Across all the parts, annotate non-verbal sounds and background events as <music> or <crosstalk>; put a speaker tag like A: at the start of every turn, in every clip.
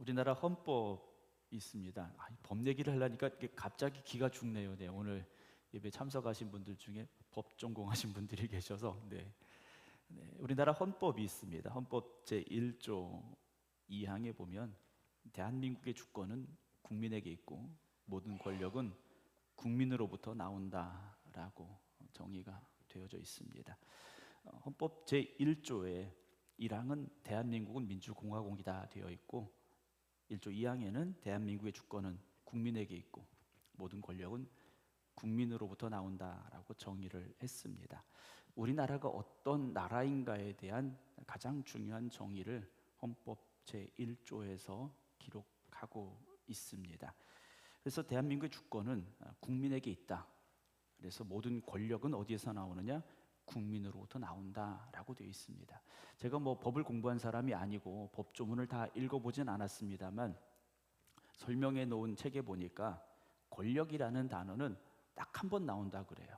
A: 우리나라 헌법 있습니다. 아, 법 얘기를 하려니까 갑자기 기가 죽네요. 네, 오늘 예배 참석하신 분들 중에 법 전공하신 분들이 <laughs> 계셔서 네. 네, 우리나라 헌법이 있습니다. 헌법 제 1조 2항에 보면 대한민국의 주권은 국민에게 있고 모든 권력은 국민으로부터 나온다라고 정의가 되어져 있습니다. 어, 헌법 제 1조에 1항은 대한민국은 민주공화국이다 되어 있고 1조 2항에는 대한민국의 주권은 국민에게 있고 모든 권력은 국민으로부터 나온다라고 정의를 했습니다. 우리나라가 어떤 나라인가에 대한 가장 중요한 정의를 헌법 제1조에서 기록하고 있습니다. 그래서 대한민국의 주권은 국민에게 있다. 그래서 모든 권력은 어디에서 나오느냐? 국민으로부터 나온다라고 되어 있습니다. 제가 뭐 법을 공부한 사람이 아니고 법 조문을 다 읽어보진 않았습니다만 설명해 놓은 책에 보니까 권력이라는 단어는 딱 한 번 나온다 그래요.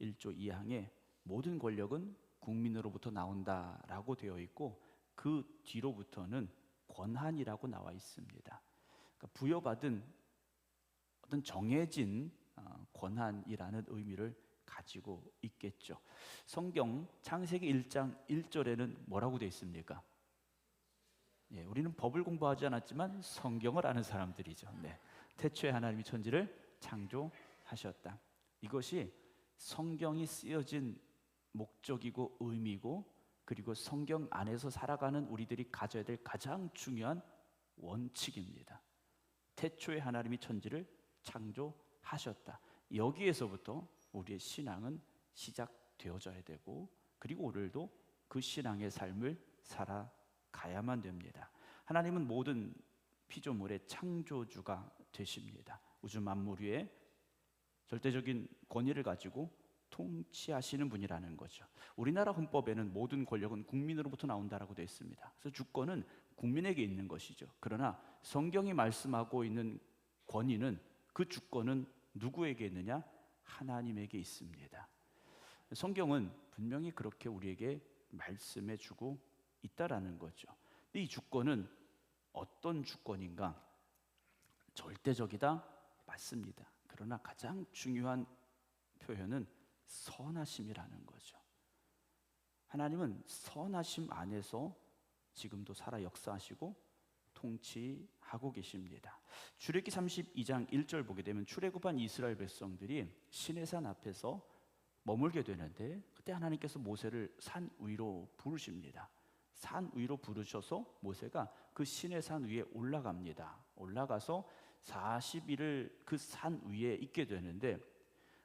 A: 1조 2항에 모든 권력은 국민으로부터 나온다라고 되어 있고 그 뒤로부터는 권한이라고 나와 있습니다. 그러니까 부여받은 어떤 정해진 어, 권한이라는 의미를 가지고 있겠죠. 성경 창세기 1장 1절에는 뭐라고 되어 있습니까? 예, 우리는 법을 공부하지 않았지만 성경을 아는 사람들이죠. 네. 태초에 하나님이 천지를 창조하셨다. 이것이 성경이 쓰여진 목적이고 의미고 그리고 성경 안에서 살아가는 우리들이 가져야 될 가장 중요한 원칙입니다. 태초에 하나님이 천지를 창조하셨다. 여기에서부터 우리의 신앙은 시작되어져야 되고 그리고 오늘도 그 신앙의 삶을 살아가야만 됩니다. 하나님은 모든 피조물의 창조주가 되십니다. 우주 만물 위에 절대적인 권위를 가지고 통치하시는 분이라는 거죠. 우리나라 헌법에는 모든 권력은 국민으로부터 나온다라고 되어 있습니다. 그래서 주권은 국민에게 있는 것이죠. 그러나 성경이 말씀하고 있는 권위는 그 주권은 누구에게 있느냐? 하나님에게 있습니다. 성경은 분명히 그렇게 우리에게 말씀해 주고 있다라는 거죠. 이 주권은 어떤 주권인가? 절대적이다? 맞습니다. 그러나 가장 중요한 표현은 선하심이라는 거죠. 하나님은 선하심 안에서 지금도 살아 역사하시고 통치하고 계십니다. 출애기 32장 1절 보게 되면 출애굽한 이스라엘 백성들이 시내산 앞에서 머물게 되는데 그때 하나님께서 모세를 산 위로 부르십니다. 산 위로 부르셔서 모세가 그 시내산 위에 올라갑니다. 올라가서 40일을 그 산 위에 있게 되는데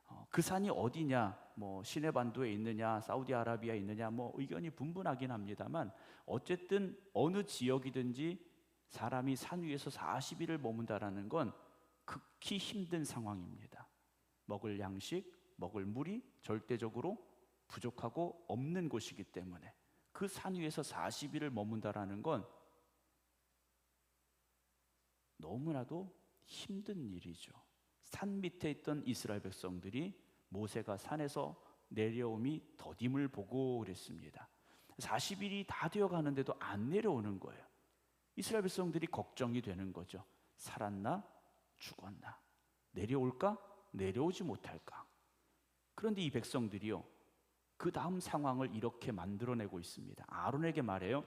A: 어, 그 산이 어디냐, 뭐 시내 반도에 있느냐, 사우디아라비아에 있느냐, 뭐 의견이 분분하긴 합니다만 어쨌든 어느 지역이든지 사람이 산 위에서 40일을 머문다라는 건 극히 힘든 상황입니다. 먹을 양식, 먹을 물이 절대적으로 부족하고 없는 곳이기 때문에 그 산 위에서 40일을 머문다라는 건 너무나도 힘든 일이죠. 산 밑에 있던 이스라엘 백성들이 모세가 산에서 내려옴이 더딤을 보고 그랬습니다. 40일이 다 되어 가는데도 안 내려오는 거예요. 이스라엘 백성들이 걱정이 되는 거죠. 살았나? 죽었나? 내려올까? 내려오지 못할까? 그런데 이 백성들이요. 그 다음 상황을 이렇게 만들어내고 있습니다. 아론에게 말해요.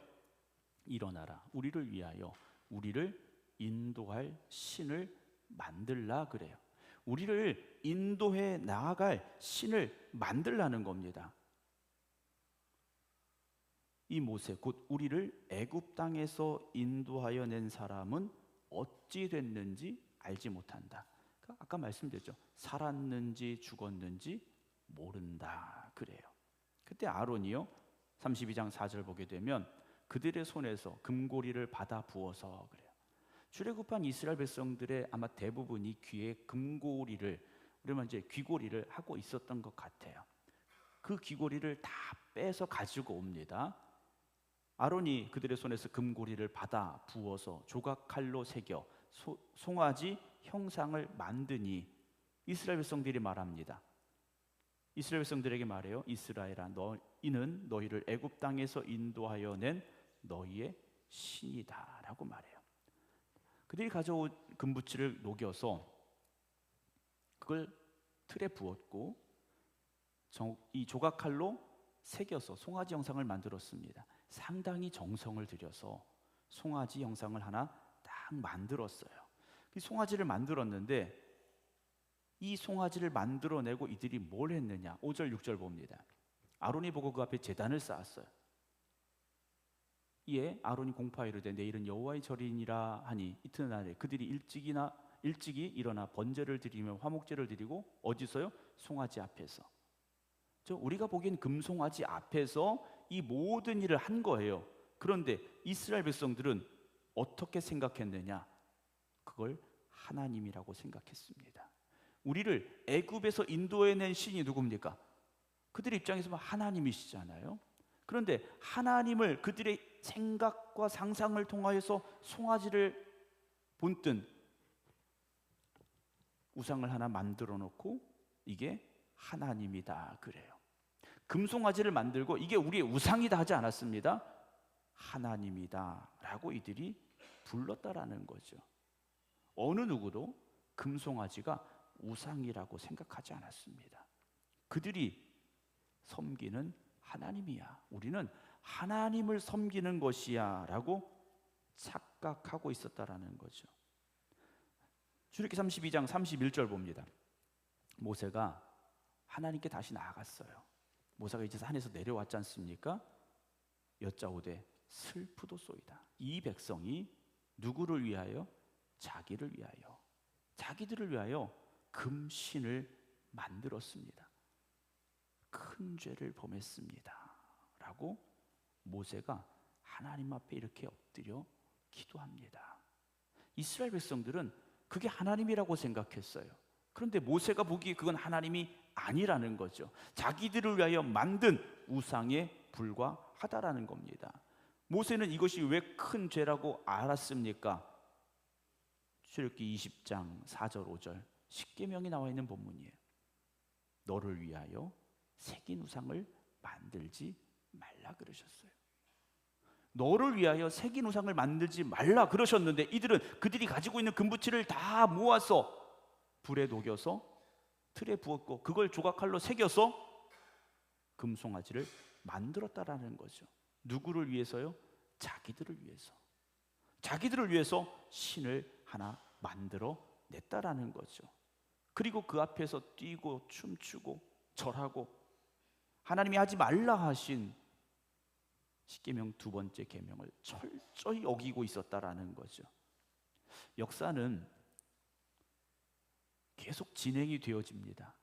A: 일어나라. 우리를 위하여 우리를 인도할 신을 만들라 그래요. 우리를 인도해 나아갈 신을 만들라는 겁니다. 이 모세 곧 우리를 애굽 땅에서 인도하여 낸 사람은 어찌 됐는지 알지 못한다. 그러니까 아까 말씀드렸죠. 살았는지 죽었는지 모른다 그래요. 그때 아론이요. 32장 4절 보게 되면 그들의 손에서 금고리를 받아 부어서 그래요. 출애굽한 이스라엘 백성들의 아마 대부분이 귀에 금고리를 그러면 이제 귀고리를 하고 있었던 것 같아요. 그 귀고리를 다 빼서 가지고 옵니다. 아론이 그들의 손에서 금고리를 받아 부어서 조각 칼로 새겨 소, 송아지 형상을 만드니 이스라엘 백성들이 말합니다. 이스라엘 백성들에게 말해요. 이스라엘아 너희는 너희를 애굽 땅에서 인도하여 낸 너희의 신이다라고 말해요. 그들이 가져온 금부치를 녹여서 그걸 틀에 부었고 정- 이 조각칼로 새겨서 송아지 형상을 만들었습니다. 상당히 정성을 들여서 송아지 형상을 하나 딱 만들었어요. 이 송아지를 만들었는데 이 송아지를 만들어내고 이들이 뭘 했느냐? 5절 6절 봅니다. 아론이 보고 그 앞에 제단을 쌓았어요. 이에 아론이 공파에 이르되 내일은 여호와의 절이니라 하니 이튿날에 그들이 일찍이나 일찍이 일어나 번제를 드리며 화목제를 드리고 어디서요? 송아지 앞에서. 저 우리가 보기엔 금송아지 앞에서 이 모든 일을 한 거예요. 그런데 이스라엘 백성들은 어떻게 생각했느냐? 그걸 하나님이라고 생각했습니다. 우리를 애굽에서 인도해낸 신이 누굽니까? 그들 입장에서 하나님이시잖아요. 그런데 하나님을 그들의 생각과 상상을 통하여서 송아지를 본뜬 우상을 하나 만들어 놓고 이게 하나님이다 그래요. 금송아지를 만들고 이게 우리의 우상이다 하지 않았습니다. 하나님이다라고 이들이 불렀다라는 거죠. 어느 누구도 금송아지가 우상이라고 생각하지 않았습니다. 그들이 섬기는 하나님이야. 우리는 하나님을 섬기는 것이야라고 착각하고 있었다라는 거죠. 출애기 32장 31절 봅니다. 모세가 하나님께 다시 나아갔어요. 모세가 이제 산에서 내려왔지 않습니까? 여짜오되 슬프도소이다. 이 백성이 누구를 위하여? 자기를 위하여. 자기들을 위하여 금신을 만들었습니다. 큰 죄를 범했습니다. 라고 모세가 하나님 앞에 이렇게 엎드려 기도합니다. 이스라엘 백성들은 그게 하나님이라고 생각했어요. 그런데 모세가 보기에 그건 하나님이 아니라는 거죠. 자기들을 위하여 만든 우상에 불과하다라는 겁니다. 모세는 이것이 왜 큰 죄라고 알았습니까? 출애굽기 20장 4절 5절 십계명이 나와 있는 본문이에요. 너를 위하여 새긴 우상을 만들지 말라 그러셨어요. 너를 위하여 새긴 우상을 만들지 말라 그러셨는데 이들은 그들이 가지고 있는 금부치를 다 모아서 불에 녹여서 틀에 부었고 그걸 조각칼로 새겨서 금송아지를 만들었다라는 거죠. 누구를 위해서요? 자기들을 위해서. 자기들을 위해서 신을 하나 만들어 냈다라는 거죠. 그리고 그 앞에서 뛰고 춤추고 절하고 하나님이 하지 말라 하신 십계명 두 번째 계명을 철저히 어기고 있었다라는 거죠. 역사는 계속 진행이 되어집니다.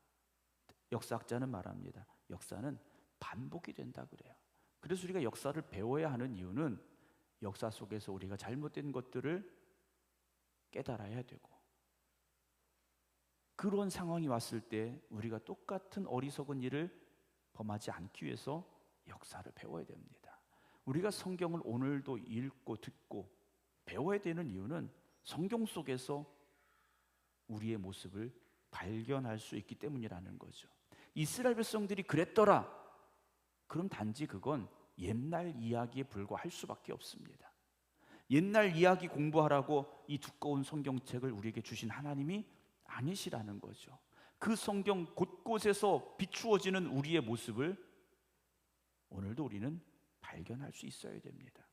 A: 역사학자는 말합니다. 역사는 반복이 된다 그래요. 그래서 우리가 역사를 배워야 하는 이유는 역사 속에서 우리가 잘못된 것들을 깨달아야 되고 그런 상황이 왔을 때 우리가 똑같은 어리석은 일을 범하지 않기 위해서 역사를 배워야 됩니다. 우리가 성경을 오늘도 읽고 듣고 배워야 되는 이유는 성경 속에서 우리의 모습을 발견할 수 있기 때문이라는 거죠. 이스라엘 백성들이 그랬더라. 그럼 단지 그건 옛날 이야기에 불과할 수밖에 없습니다. 옛날 이야기 공부하라고 이 두꺼운 성경책을 우리에게 주신 하나님이 아니시라는 거죠. 그 성경 곳곳에서 비추어지는 우리의 모습을 오늘도 우리는 발견할 수 있어야 됩니다.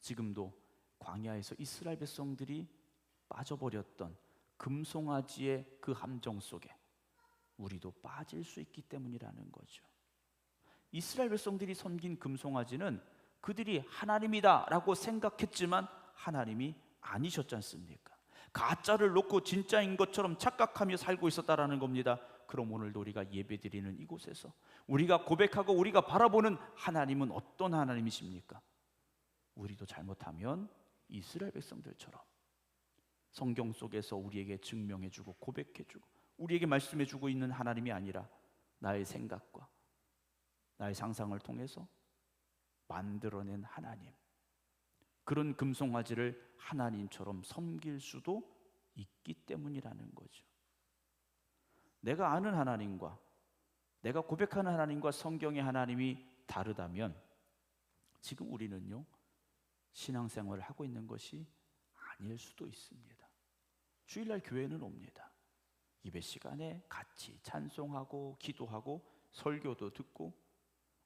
A: 지금도 광야에서 이스라엘 백성들이 빠져버렸던 금송아지의 그 함정 속에 우리도 빠질 수 있기 때문이라는 거죠. 이스라엘 백성들이 섬긴 금송아지는 그들이 하나님이다라고 생각했지만 하나님이 아니셨지 않습니까? 가짜를 놓고 진짜인 것처럼 착각하며 살고 있었다라는 겁니다. 그럼 오늘도 우리가 예배드리는 이곳에서 우리가 고백하고 우리가 바라보는 하나님은 어떤 하나님이십니까? 우리도 잘못하면 이스라엘 백성들처럼 성경 속에서 우리에게 증명해 주고 고백해 주고 우리에게 말씀해 주고 있는 하나님이 아니라 나의 생각과 나의 상상을 통해서 만들어낸 하나님 그런 금송아지를 하나님처럼 섬길 수도 있기 때문이라는 거죠. 내가 아는 하나님과 내가 고백하는 하나님과 성경의 하나님이 다르다면 지금 우리는요 신앙생활을 하고 있는 것이 아닐 수도 있습니다. 주일날 교회는 옵니다. 예배 시간에 같이 찬송하고 기도하고 설교도 듣고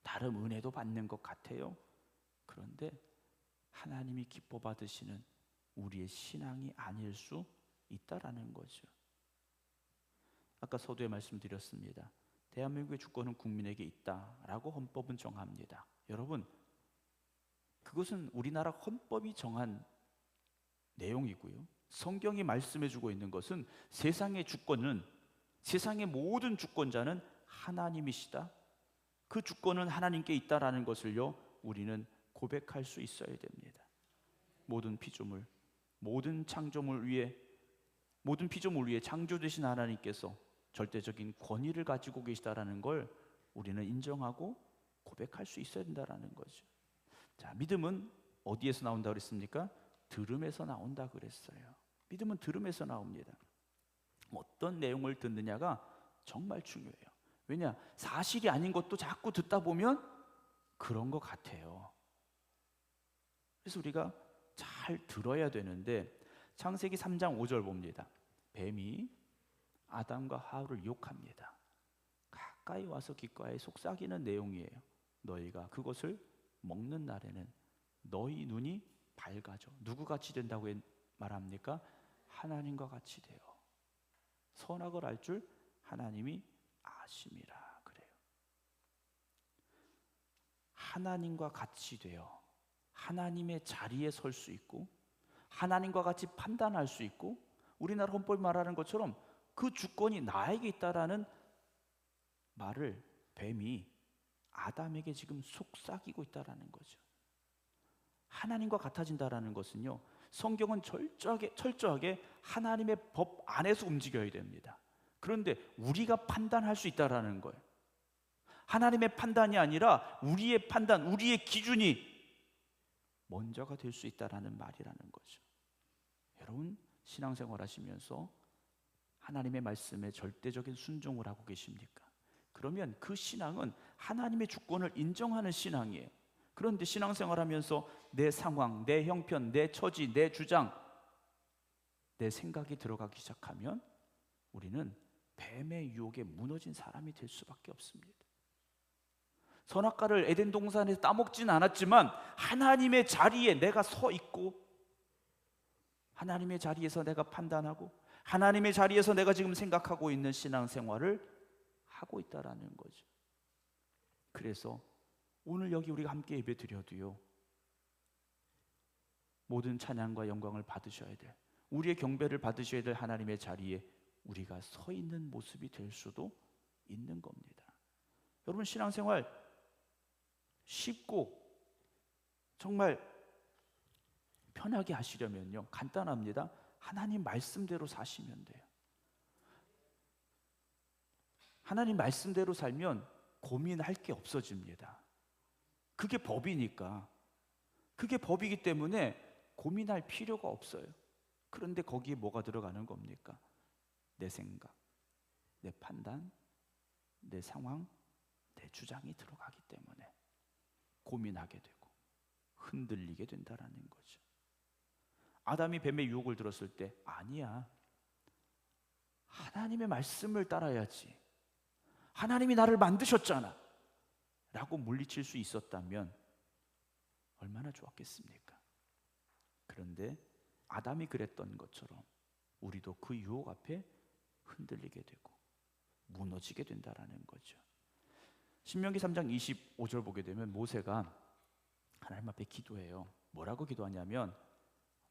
A: 나름 은혜도 받는 것 같아요. 그런데 하나님이 기뻐 받으시는 우리의 신앙이 아닐 수 있다라는 거죠. 아까 서두에 말씀드렸습니다. 대한민국의 주권은 국민에게 있다라고 헌법은 정합니다. 여러분, 그것은 우리나라 헌법이 정한 내용이고요. 성경이 말씀해 주고 있는 것은 세상의 주권은 세상의 모든 주권자는 하나님이시다. 그 주권은 하나님께 있다라는 것을요. 우리는 고백할 수 있어야 됩니다. 모든 피조물, 모든 창조물 위에 모든 피조물 위에 창조되신 하나님께서 절대적인 권위를 가지고 계시다라는 걸 우리는 인정하고 고백할 수 있어야 된다라는 거죠. 자, 믿음은 어디에서 나온다 그랬습니까? 들음에서 나온다 그랬어요. 믿음은 들음에서 나옵니다. 어떤 내용을 듣느냐가 정말 중요해요. 왜냐? 사실이 아닌 것도 자꾸 듣다 보면 그런 것 같아요. 그래서 우리가 잘 들어야 되는데 창세기 3장 5절 봅니다. 뱀이 아담과 하울을 유혹합니다. 가까이 와서 귓가에 속삭이는 내용이에요. 너희가 그것을 먹는 날에는 너희 눈이 밝아져. 누구 같이 된다고 말합니까? 하나님과 같이 돼요. 선악을 알 줄 하나님이 아심이라 그래요. 하나님과 같이 되어 하나님의 자리에 설 수 있고 하나님과 같이 판단할 수 있고 우리나라 헌법이 말하는 것처럼 그 주권이 나에게 있다라는 말을 뱀이 아담에게 지금 속삭이고 있다라는 거죠. 하나님과 같아진다라는 것은요. 성경은 철저하게 철저하게 하나님의 법 안에서 움직여야 됩니다. 그런데 우리가 판단할 수 있다라는 거예요. 하나님의 판단이 아니라 우리의 판단, 우리의 기준이 먼저가 될 수 있다라는 말이라는 거죠. 여러분 신앙생활 하시면서 하나님의 말씀에 절대적인 순종을 하고 계십니까? 그러면 그 신앙은 하나님의 주권을 인정하는 신앙이에요. 그런데 신앙생활 하면서 내 상황, 내 형편, 내 처지, 내 주장, 내 생각이 들어가기 시작하면 우리는 뱀의 유혹에 무너진 사람이 될 수밖에 없습니다. 선악과를 에덴 동산에서 따먹진 않았지만 하나님의 자리에 내가 서 있고 하나님의 자리에서 내가 판단하고 하나님의 자리에서 내가 지금 생각하고 있는 신앙생활을 하고 있다라는 거죠. 그래서 오늘 여기 우리가 함께 예배 드려도요. 모든 찬양과 영광을 받으셔야 돼. 우리의 경배를 받으셔야 될 하나님의 자리에 우리가 서 있는 모습이 될 수도 있는 겁니다. 여러분 신앙생활 쉽고 정말 편하게 하시려면요. 간단합니다. 하나님 말씀대로 사시면 돼요. 하나님 말씀대로 살면 고민할 게 없어집니다. 그게 법이니까. 그게 법이기 때문에 고민할 필요가 없어요. 그런데 거기에 뭐가 들어가는 겁니까? 내 생각, 내 판단, 내 상황, 내 주장이 들어가기 때문에 고민하게 되고 흔들리게 된다라는 거죠. 아담이 뱀의 유혹을 들었을 때 아니야. 하나님의 말씀을 따라야지. 하나님이 나를 만드셨잖아. 라고 물리칠 수 있었다면 얼마나 좋았겠습니까? 그런데 아담이 그랬던 것처럼 우리도 그 유혹 앞에 흔들리게 되고 무너지게 된다라는 거죠. 신명기 3장 25절 보게 되면 모세가 하나님 앞에 기도해요. 뭐라고 기도하냐면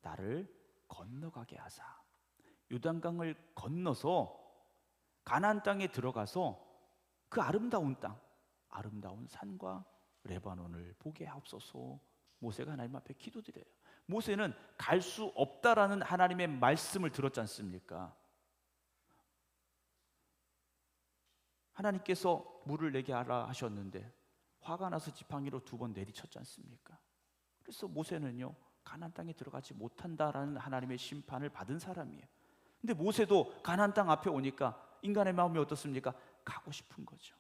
A: 나를 건너가게 하사 요단강을 건너서 가나안 땅에 들어가서 그 아름다운 땅, 아름다운 산과 레바논을 보게 하옵소서. 모세가 하나님 앞에 기도드려요. 모세는 갈 수 없다라는 하나님의 말씀을 들었지 않습니까? 하나님께서 물을 내게 하라 하셨는데 화가 나서 지팡이로 두 번 내리쳤지 않습니까? 그래서 모세는요 가나안 땅에 들어가지 못한다라는 하나님의 심판을 받은 사람이에요. 근데 모세도 가나안 땅 앞에 오니까 인간의 마음이 어떻습니까? 가고 싶은 거죠.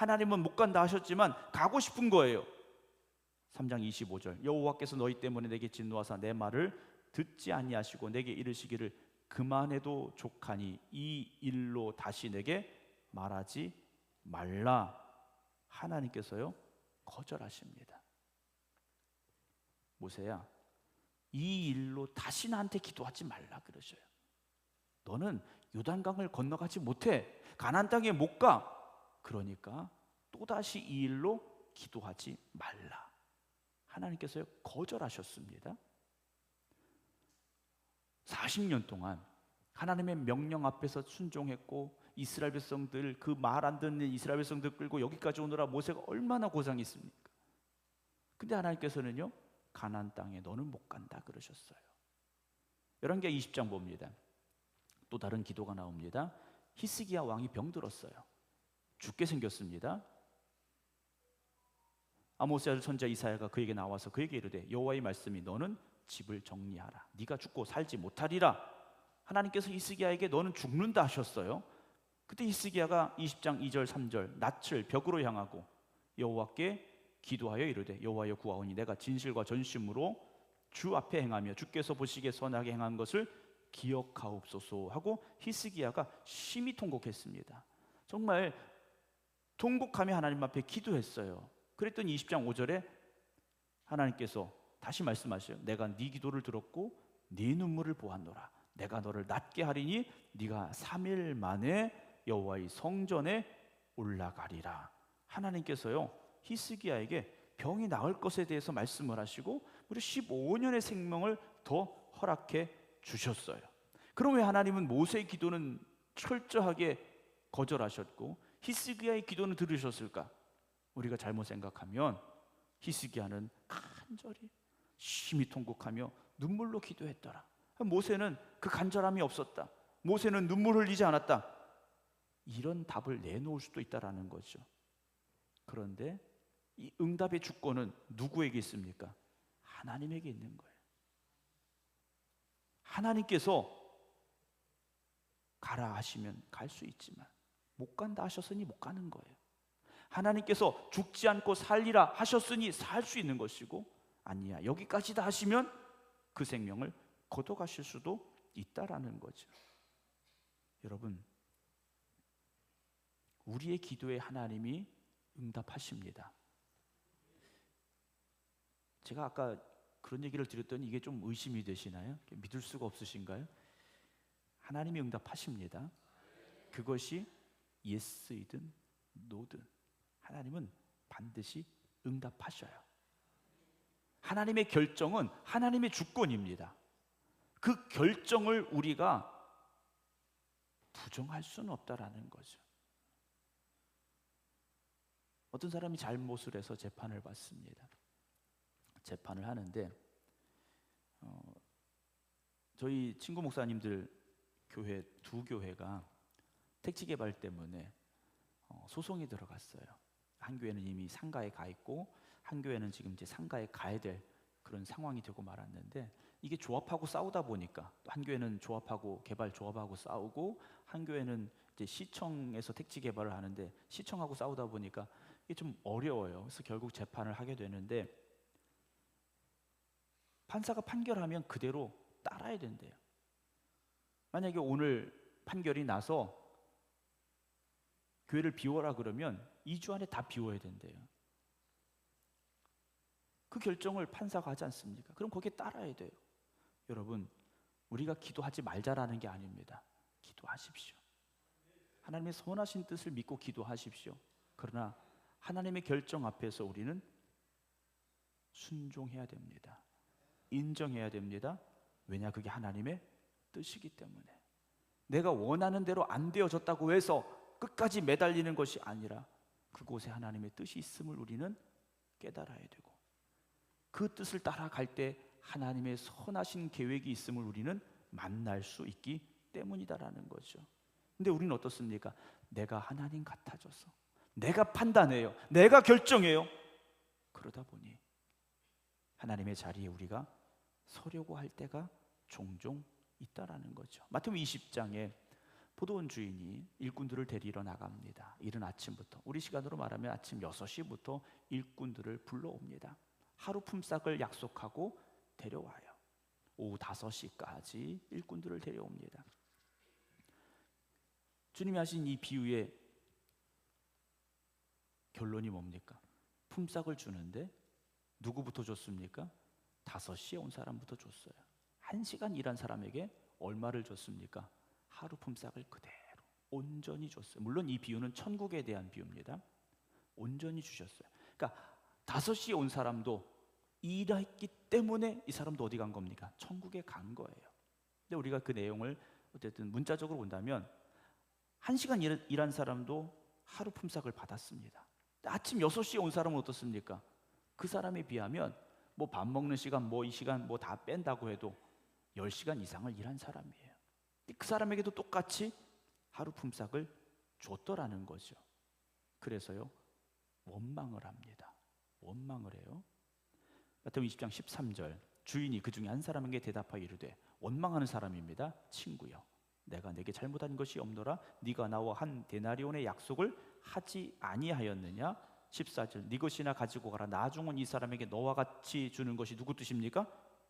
A: 하나님은 못 간다 하셨지만 가고 싶은 거예요. 3장 25절 여호와께서 너희 때문에 내게 진노하사 내 말을 듣지 아니하시고 내게 이르시기를 그만해도 족하니 이 일로 다시 내게 말하지 말라 하나님께서요 거절하십니다. 모세야 이 일로 다시 나한테 기도하지 말라 그러셔요. 너는 요단강을 건너가지 못해. 가나안 땅에 못 가. 그러니까 또다시 이 일로 기도하지 말라. 하나님께서 거절하셨습니다. 40년 동안 하나님의 명령 앞에서 순종했고 이스라엘 백성들 그 말 안 듣는 이스라엘 백성들 끌고 여기까지 오느라 모세가 얼마나 고생했습니까? 근데 하나님께서는요 가나안 땅에 너는 못 간다 그러셨어요. 열왕기 20장 봅니다. 또 다른 기도가 나옵니다. 히스기야 왕이 병들었어요. 죽게 생겼습니다. 아모스 아들 선자 이사야가 그에게 나와서 그에게 이르되 여호와의 말씀이 너는 집을 정리하라. 네가 죽고 살지 못하리라. 하나님께서 히스기야에게 너는 죽는다 하셨어요. 그때 히스기야가 20장 2절 3절 낯을 벽으로 향하고 여호와께 기도하여 이르되 여호와여 구하오니 내가 진실과 전심으로 주 앞에 행하며 주께서 보시기에 선하게 행한 것을 기억하옵소서 하고 히스기야가 심히 통곡했습니다. 정말 통곡하며 하나님 앞에 기도했어요. 그랬더니 20장 5절에 하나님께서 다시 말씀하셔요. 내가 네 기도를 들었고 네 눈물을 보았노라. 내가 너를 낫게 하리니 네가 3일 만에 여호와의 성전에 올라가리라. 하나님께서요. 히스기야에게 병이 나을 것에 대해서 말씀을 하시고 무려 15년의 생명을 더 허락해 주셨어요. 그럼 왜 하나님은 모세의 기도는 철저하게 거절하셨고 히스기야의 기도는 들으셨을까? 우리가 잘못 생각하면 히스기야는 간절히 심히 통곡하며 눈물로 기도했더라. 모세는 그 간절함이 없었다. 모세는 눈물 흘리지 않았다. 이런 답을 내놓을 수도 있다라는 거죠. 그런데 이 응답의 주권은 누구에게 있습니까? 하나님에게 있는 거예요. 하나님께서 가라 하시면 갈 수 있지만 못 간다 하셨으니 못 가는 거예요. 하나님께서 죽지 않고 살리라 하셨으니 살 수 있는 것이고 아니야 여기까지다 하시면 그 생명을 거둬가실 수도 있다라는 거죠. 여러분 우리의 기도에 하나님이 응답하십니다. 제가 아까 그런 얘기를 드렸더니 이게 좀 의심이 되시나요? 믿을 수가 없으신가요? 하나님이 응답하십니다. 그것이 예스이든 노든 하나님은 반드시 응답하셔요. 하나님의 결정은 하나님의 주권입니다. 그 결정을 우리가 부정할 수는 없다라는 거죠. 어떤 사람이 잘못을 해서 재판을 받습니다. 재판을 하는데 어, 저희 친구 목사님들 교회 두 교회가 택지 개발 때문에 어, 소송이 들어갔어요. 한 교회는 이미 상가에 가 있고 한 교회는 지금 이제 상가에 가야 될 그런 상황이 되고 말았는데 이게 조합하고 싸우다 보니까 한 교회는 조합하고 개발 조합하고 싸우고 한 교회는 이제 시청에서 택지 개발을 하는데 시청하고 싸우다 보니까 이게 좀 어려워요. 그래서 결국 재판을 하게 되는데 판사가 판결하면 그대로 따라야 된대요. 만약에 오늘 판결이 나서 교회를 비워라 그러면 2주 안에 다 비워야 된대요. 그 결정을 판사가 하지 않습니까? 그럼 거기에 따라야 돼요. 여러분, 우리가 기도하지 말자라는 게 아닙니다. 기도하십시오. 하나님의 선하신 뜻을 믿고 기도하십시오. 그러나 하나님의 결정 앞에서 우리는 순종해야 됩니다. 인정해야 됩니다. 왜냐 그게 하나님의 뜻이기 때문에. 내가 원하는 대로 안 되어졌다고 해서 끝까지 매달리는 것이 아니라 그곳에 하나님의 뜻이 있음을 우리는 깨달아야 되고 그 뜻을 따라갈 때 하나님의 선하신 계획이 있음을 우리는 만날 수 있기 때문이다라는 거죠. 근데 우리는 어떻습니까? 내가 하나님 같아져서 내가 판단해요. 내가 결정해요. 그러다 보니 하나님의 자리에 우리가 서려고 할 때가 종종 있다라는 거죠. 마태복음 20장에 포도원 주인이 일꾼들을 데리러 나갑니다. 이른 아침부터 우리 시간으로 말하면 아침 6시부터 일꾼들을 불러옵니다. 하루 품삯을 약속하고 데려와요. 오후 5시까지 일꾼들을 데려옵니다. 주님이 하신 이 비유의 결론이 뭡니까? 품삯을 주는데 누구부터 줬습니까? 5시에 온 사람부터 줬어요. 한 시간 일한 사람에게 얼마를 줬습니까? 하루 품삯을 그대로 온전히 줬어요. 물론 이 비유는 천국에 대한 비유입니다. 온전히 주셨어요. 그러니까 5시에 온 사람도 일했기 때문에 이 사람도 어디 간 겁니까? 천국에 간 거예요. 근데 우리가 그 내용을 어쨌든 문자적으로 본다면 한 시간 일, 일한 사람도 하루 품삯을 받았습니다. 아침 6시에 온 사람은 어떻습니까? 그 사람에 비하면 뭐 밥 먹는 시간 뭐 이 시간 뭐 다 뺀다고 해도 10시간 이상을 일한 사람이에요. 그 사람에게도 똑같이 하루 품삯을 줬더라는 거죠. 그래서요. 원망을 합니다. 원망을 해요. 마태복음 20장 13절 주인이 그 중에 한 사람에게 대답하여 이르되 원망하는 사람입니다. 친구여 내가 내게 잘못한 것이 없노라 네가 나와 한 데나리온의 약속을 하지 아니하였느냐 14절 네 것이나 가지고 가라 나중은 이 사람에게 너와 같이 주는 것이 누구 뜻입니까?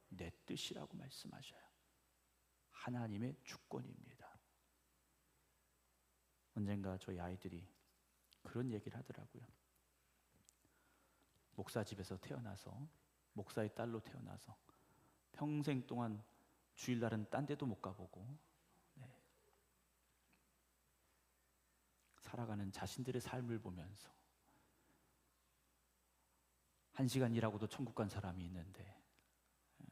A: 내 뜻이라고 말씀하셔요. 하나님의 주권입니다. 언젠가 저희 아이들이 그런 얘기를 하더라고요. 목사 집에서 태어나서 목사의 딸로 태어나서 평생 동안 주일날은 딴 데도 못 가보고 네. 살아가는 자신들의 삶을 보면서 한 시간 일하고도 천국 간 사람이 있는데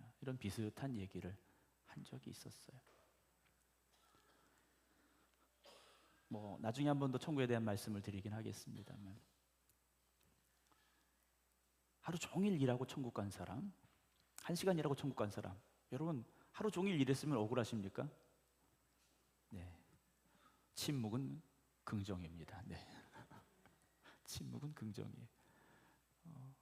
A: 어, 이런 비슷한 얘기를 한 적이 있었어요. 뭐 나중에 한 번 더 천국에 대한 말씀을 드리긴 하겠습니다만 하루 종일 일하고 천국 간 사람, 한 시간 일하고 천국 간 사람, 여러분 하루 종일 일했으면 억울하십니까? 네, 침묵은 긍정입니다. 네, <laughs> 침묵은 긍정이에요. 어,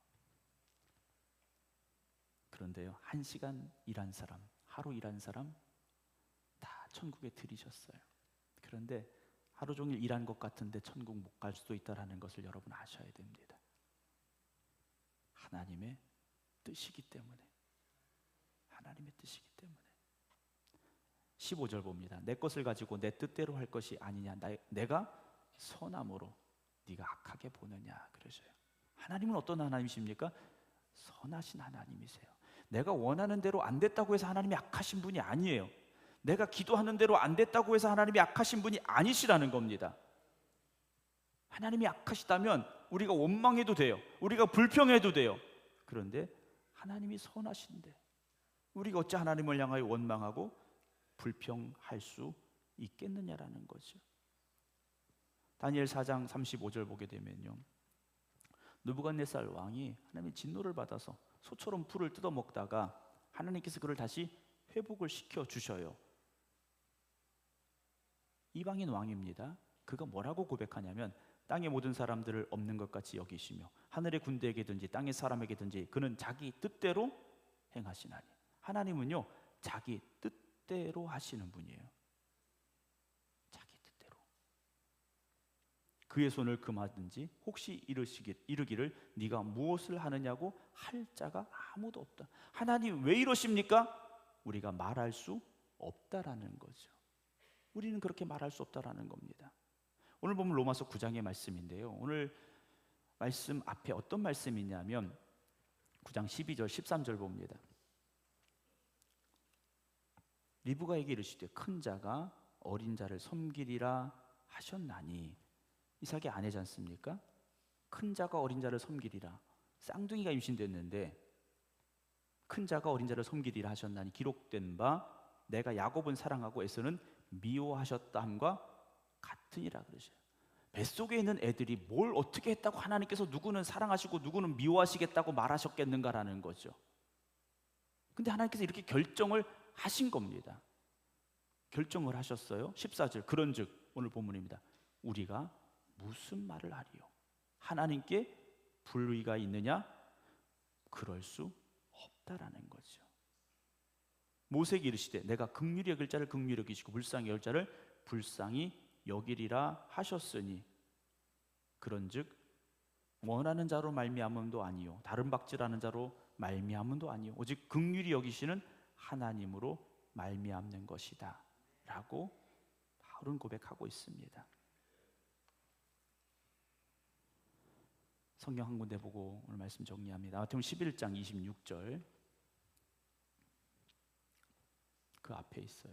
A: 그런데요, 한 시간 일한 사람, 하루 일한 사람 다 천국에 들이셨어요. 그런데 하루 종일 일한 것 같은데 천국 못 갈 수도 있다라는 것을 여러분 아셔야 됩니다. 하나님의 뜻이기 때문에 하나님의 뜻이기 때문에 15절 봅니다. 내 것을 가지고 내 뜻대로 할 것이 아니냐 나, 내가 선함으로 네가 악하게 보느냐 그러셔요. 하나님은 어떤 하나님이십니까? 선하신 하나님이세요. 내가 원하는 대로 안 됐다고 해서 하나님이 악하신 분이 아니에요. 내가 기도하는 대로 안 됐다고 해서 하나님이 악하신 분이 아니시라는 겁니다. 하나님이 악하시다면 우리가 원망해도 돼요. 우리가 불평해도 돼요. 그런데 하나님이 선하신데 우리가 어찌 하나님을 향하여 원망하고 불평할 수 있겠느냐라는 거죠. 다니엘 4장 35절 보게 되면요. 느부갓네살 왕이 하나님의 진노를 받아서 소처럼 풀을 뜯어 먹다가 하나님께서 그를 다시 회복을 시켜 주셔요. 이방인 왕입니다. 그가 뭐라고 고백하냐면 땅의 모든 사람들을 없는 것 같이 여기시며 하늘의 군대에게든지 땅의 사람에게든지 그는 자기 뜻대로 행하시나니 하나님은요 자기 뜻대로 하시는 분이에요. 자기 뜻대로 그의 손을 금하든지 혹시 이르기를 네가 무엇을 하느냐고 할 자가 아무도 없다. 하나님 왜 이러십니까? 우리가 말할 수 없다라는 거죠. 우리는 그렇게 말할 수 없다라는 겁니다. 오늘 보면 로마서 9장의 말씀인데요. 오늘 말씀 앞에 어떤 말씀이냐면 9장 12절 13절 봅니다. 리브가에게 이르시되 큰 자가 어린 자를 섬기리라 하셨나니 이삭의 아내지 않습니까? 큰 자가 어린 자를 섬기리라 쌍둥이가 임신됐는데 큰 자가 어린 자를 섬기리라 하셨나니 기록된 바 내가 야곱은 사랑하고 에서는 미워하셨다 함과 같으니라 그러셔요. 뱃속에 있는 애들이 뭘 어떻게 했다고 하나님께서 누구는 사랑하시고 누구는 미워하시겠다고 말하셨겠는가라는 거죠. 근데 하나님께서 이렇게 결정을 하신 겁니다. 결정을 하셨어요. 14절. 그런즉 오늘 본문입니다. 우리가 무슨 말을 하리요? 하나님께 불의가 있느냐? 그럴 수 없다라는 거죠. 모세기 이르시되 내가 극률히 여길 자를 극률히 여기시고 불쌍히 여길 자를 불쌍히 여기리라 하셨으니 그런즉 원하는 자로 말미암음도 아니요 다른 박질하는 자로 말미암음도 아니요 오직 극률이 여기시는 하나님으로 말미암는 것이다라고 바울은 고백하고 있습니다. 성경 한 군데 보고 오늘 말씀 정리합니다. 마태복음 11장 26절 그 앞에 있어요.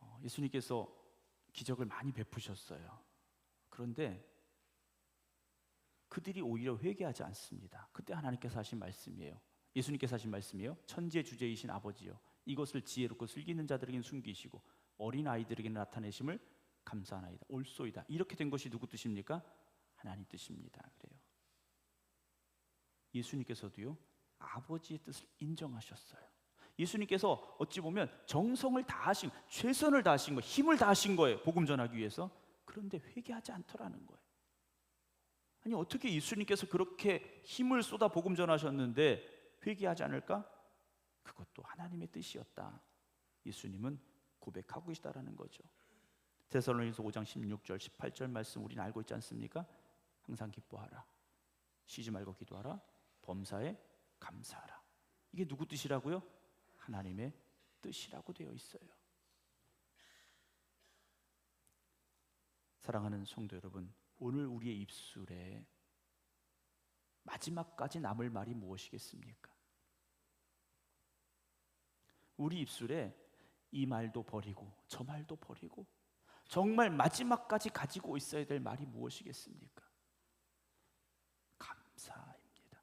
A: 어, 예수님께서 기적을 많이 베푸셨어요. 그런데 그들이 오히려 회개하지 않습니다. 그때 하나님께서 하신 말씀이에요. 예수님께서 하신 말씀이에요. 천지의 주제이신 아버지요. 이것을 지혜롭고 슬기는 자들에게는 숨기시고 어린 아이들에게 나타내심을 감사하나이다. 옳소이다. 이렇게 된 것이 누구 뜻입니까? 하나님 뜻입니다. 그래요. 예수님께서도요. 아버지의 뜻을 인정하셨어요. 예수님께서 어찌 보면 정성을 다하신 최선을 다하신 거, 힘을 다하신 거예요. 복음 전하기 위해서. 그런데 회개하지 않더라는 거예요. 아니 어떻게 예수님께서 그렇게 힘을 쏟아 복음 전하셨는데 회개하지 않을까? 그것도 하나님의 뜻이었다. 예수님은 고백하고 계시다라는 거죠. 데살로니서 5장 16절 18절 말씀 우리는 알고 있지 않습니까? 항상 기뻐하라. 쉬지 말고 기도하라. 범사에 감사하라. 이게 누구 뜻이라고요? 하나님의 뜻이라고 되어 있어요. 사랑하는 성도 여러분, 오늘 우리의 입술에 마지막까지 남을 말이 무엇이겠습니까? 우리 입술에 이 말도 버리고 저 말도 버리고 정말 마지막까지 가지고 있어야 될 말이 무엇이겠습니까? 감사입니다.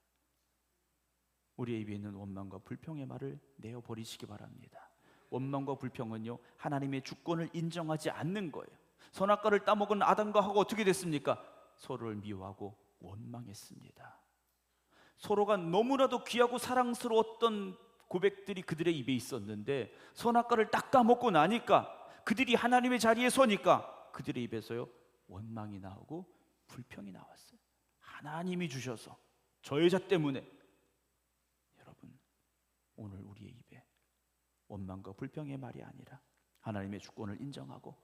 A: 우리의 입에 있는 원망과 불평의 말을 내어 버리시기 바랍니다. 원망과 불평은요 하나님의 주권을 인정하지 않는 거예요. 선악과를 따먹은 아담과 하고 어떻게 됐습니까? 서로를 미워하고 원망했습니다. 서로가 너무나도 귀하고 사랑스러웠던 고백들이 그들의 입에 있었는데 선악과를 딱 따먹고 나니까 그들이 하나님의 자리에 서니까 그들의 입에서요 원망이 나오고 불평이 나왔어요. 하나님이 주셔서 저 여자 때문에 오늘 우리의 입에 원망과 불평의 말이 아니라 하나님의 주권을 인정하고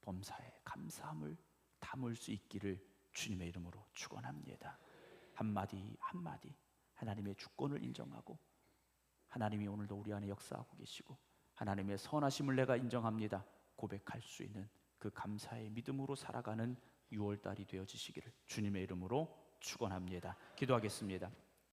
A: 범사에 감사함을 담을 수 있기를 주님의 이름으로 축원합니다. 한마디 한마디 하나님의 주권을 인정하고 하나님이 오늘도 우리 안에 역사하고 계시고 하나님의 선하심을 내가 인정합니다. 고백할 수 있는 그 감사의 믿음으로 살아가는 6월 달이 되어 지시기를 주님의 이름으로 축원합니다. 기도하겠습니다.